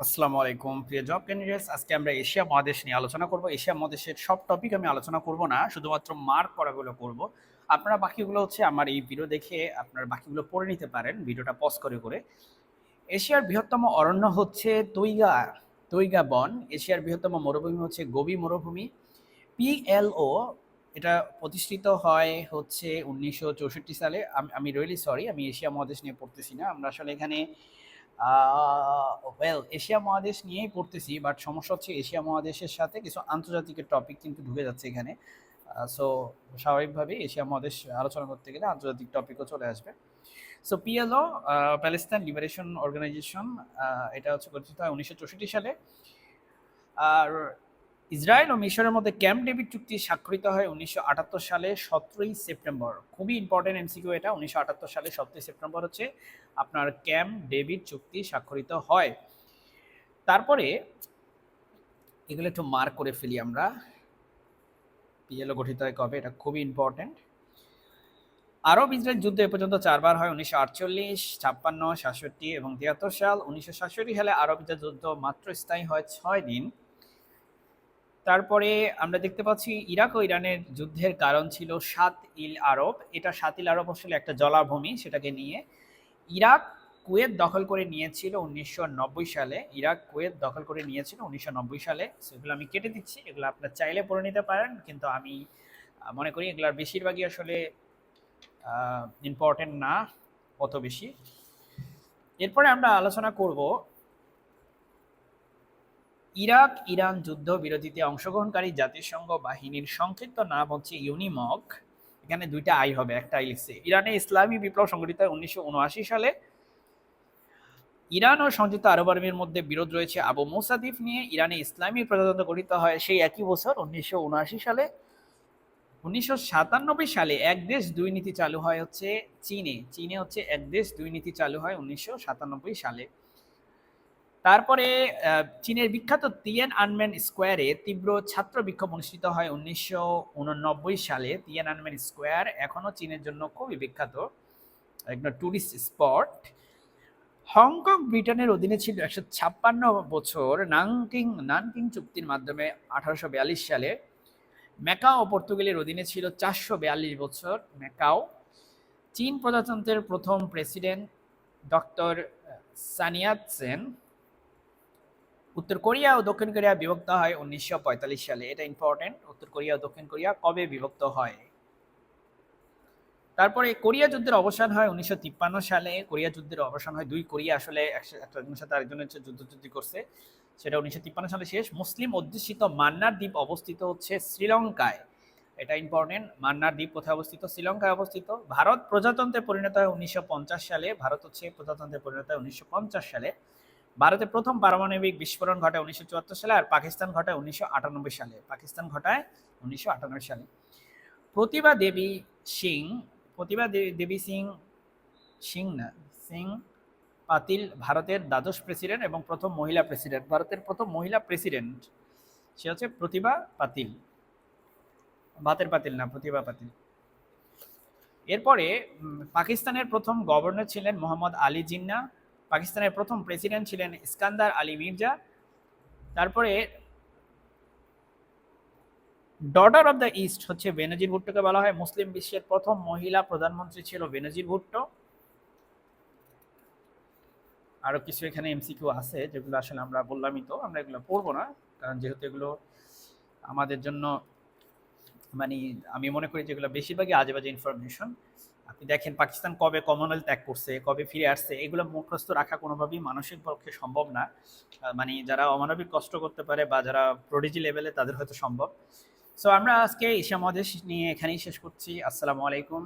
আসসালামু আলাইকুম, প্রিয় জব ক্যান্ডিডেটস আজকে আমরা এশিয়া মহাদেশ নিয়ে আলোচনা করব। এশিয়া মহাদেশের সব টপিক আমি আলোচনা করব না, শুধুমাত্র মার্ক করাগুলো করব। আপনারা বাকিগুলো হচ্ছে আমার এই ভিডিও দেখে আপনারা বাকিগুলো পড়ে নিতে পারেন ভিডিওটা পজ করে করে। এশিয়ার বৃহত্তম অরণ্য হচ্ছে তৈগা তৈগা বন। এশিয়ার বৃহত্তম মরুভূমি হচ্ছে গোবি মরুভূমি। পিএলও এটা প্রতিষ্ঠিত হয় হচ্ছে উনিশশো চৌষট্টি সালে। আমি আমি রিয়েলি সরি আমি এশিয়া মহাদেশ নিয়ে পড়তেছি না। আমরা আসলে এখানে ওয়েল এশিয়া মহাদেশ নিয়েই পড়তেছি বাট সমস্যা হচ্ছে এশিয়া মহাদেশের সাথে কিছু আন্তর্জাতিক টপিক কিন্তু ঢুকে যাচ্ছে এখানে। সো স্বাভাবিকভাবেই এশিয়া মহাদেশ আলোচনা করতে গেলে আন্তর্জাতিক টপিকও চলে আসবে। So PLO Palestine liberation organization এটা হচ্ছে গঠিত হয় উনিশশো চৌষট্টি সালে। আর ইসরায়েল ও মিশরের মধ্যে ক্যাম্প ডেভিড চুক্তি স্বাক্ষরিত হয় উনিশশো আটাত্তর সালে সতেরোই সেপ্টেম্বর। খুবই ইম্পর্টেন্ট এমসিকিউ এটা। উনিশশো আটাত্তর সালে সতেরোই সেপ্টেম্বর হচ্ছে আপনার ক্যাম্প ডেভিড চুক্তি স্বাক্ষরিত হয়। তারপরে এগুলো একটু মার্ক করে ফেলি আমরা। পিএলও গঠিত হয় কবে? এটা খুবই ইম্পর্টেন্ট আরব ইসরায়েল যুদ্ধ এ পর্যন্ত চারবার হয়। উনিশশো আটচল্লিশ, ছাপ্পান্ন, সাতষট্টি এবং তিয়াত্তর সাল। উনিশশো সাতষট্টি সালে আরব ইসরায়েল যুদ্ধ মাত্র স্থায়ী হয় ছয় দিন। তারপরে আমরা দেখতে পাচ্ছি ইরাক ও ইরানের যুদ্ধের কারণ ছিল সাত ইল আরব। এটা সাত ইল আরব আসলে একটা জলাভূমি সেটাকে নিয়ে। ইরাক কুয়েত দখল করে নিয়েছিল উনিশশো নব্বই সালে। ইরাক কুয়েত দখল করে নিয়েছিল উনিশশো নব্বই সালে। সেগুলো আমি কেটে দিচ্ছি। এগুলো আপনার চাইলে পড়ে নিতে পারেন, কিন্তু আমি মনে করি এগুলোর বেশিরভাগই আসলে ইম্পর্টেন্ট না, অত বেশি। এরপরে আমরা আলোচনা করব ইরাক, ইরান যুদ্ধ বিরতিতে অংশগ্রহণকারী জাতিসংঘ বাহিনীর সংক্ষিপ্ত নাম হচ্ছে ইউনিমক এখানে দুইটা আই হবে, একটা লিখছে, ইরানে ইসলামী বিপ্লব সংগঠিত উনিশশো সালে। ইরান ও সংযুক্ত আরব আরবের মধ্যে বিরোধ রয়েছে আবু মুসাদিফ নিয়ে। ইরানে ইসলামী প্রজাতন্ত্র গঠিত হয় সেই একই বছর, উনিশশো উনআশি সালে। উনিশশো সাতানব্বই সালে এক দেশ, দুই নীতি চালু হয় হচ্ছে চীনে। চীনে হচ্ছে এক দেশ, দুই নীতি চালু হয় উনিশশো সাতানব্বই সালে। তারপরে চীনের বিখ্যাত তিয়ান আনমেন স্কোয়ারে তীব্র ছাত্র বিক্ষোভ অনুষ্ঠিত হয় উনিশশো উননব্বই সালে। তিয়ান আনমেন স্কোয়ার এখনও চীনের জন্য খুবই বিখ্যাত একটা ট্যুরিস্ট স্পট হংকং, ব্রিটেনের অধীনে ছিল একশো ছাপ্পান্ন বছর নানকিং নানকিং চুক্তির মাধ্যমে আঠারোশো বিয়াল্লিশ সালে। ম্যাকাও পর্তুগালের অধীনে ছিল চারশো বিয়াল্লিশ বছর ম্যাকাও। চীন প্রজাতন্ত্রের প্রথম প্রেসিডেন্ট ডক্টর সানিয়াত সেন। উত্তর কোরিয়া ও দক্ষিণ কোরিয়া বিভক্ত হয় উনিশশো পঁয়তাল্লিশ সালে। এটা ইম্পর্টেন্ট উত্তর কোরিয়া ও দক্ষিণ কোরিয়া কবে বিভক্ত হয়? তারপরে কোরিয়া যুদ্ধের অবসান হয় উনিশশো তিপ্পান্ন সালে। কোরিয়া যুদ্ধের অবসান হয় দুই কোরিয়া আসলে একজনের সাথে আরেকজনের হচ্ছে যুদ্ধ যুদ্ধ করছে। সেটা উনিশশো তিপ্পান্ন সালে শেষ। মুসলিম অধ্যুষিত মান্নার দ্বীপ অবস্থিত হচ্ছে শ্রীলঙ্কায়। এটা ইম্পর্টেন্ট মান্নার দ্বীপ কোথায় অবস্থিত? শ্রীলঙ্কায় অবস্থিত। ভারত প্রজাতন্ত্রে পরিণত হয় উনিশশো পঞ্চাশ সালে। ভারত হচ্ছে প্রজাতন্ত্রে পরিণত হয় উনিশশো পঞ্চাশ সালে। ভারতে প্রথম পারমাণবিক বিস্ফোরণ ঘটায় উনিশশো চুয়াত্তর সালে আর পাকিস্তান ঘটায় উনিশশো আটানব্বই সালে। পাকিস্তান ঘটায় উনিশশো আটানব্বই সালে। প্রতিভা দেবী সিং, প্রতিভা দেবী সিং সিং না, সিং পাতিল ভারতের দ্বাদশ প্রেসিডেন্ট এবং প্রথম মহিলা প্রেসিডেন্ট। ভারতের প্রথম মহিলা প্রেসিডেন্ট, সে হচ্ছে প্রতিভা পাতিল। ভাতের পাতিল না, প্রতিভা পাতিল। এরপরে পাকিস্তানের প্রথম গভর্নর ছিলেন মোহাম্মদ আলী জিন্না। পাকিস্তানের প্রথম প্রেসিডেন্ট ছিলেন ইস্কান্দার আলী মির্জা। তারপরে ডটার অফ দ্য ইস্ট হচ্ছে বেনজির ভুট্টোকে বলা হয়। মুসলিম বিশ্বের প্রথম মহিলা প্রধানমন্ত্রী ছিল বেনজির ভুট্টো। আরও কিছু এখানে এমসিকিউ আছে, যেগুলো আসলে আমরা বললামই তো, আমরা এগুলো পড়ব না, কারণ যেহেতু এগুলো আমাদের জন্য মানে আমি মনে করি যেগুলো বেশিরভাগই আজে বাজে ইনফরমেশন আপনি দেখেন পাকিস্তান কবে কমনওয়েলথ ত্যাগ করছে, কবে ফিরে আসছে, এগুলো মুখস্থ রাখা কোনোভাবেই মানসিক পক্ষে সম্ভব না। মানে যারা অমানবিক কষ্ট করতে পারে বা যারা প্রডিজি লেভেলে তাদের হয়তো সম্ভব। সো আমরা আজকে ঈশা মহাদেশ নিয়ে এখানেই শেষ করছি। আসসালামু আলাইকুম।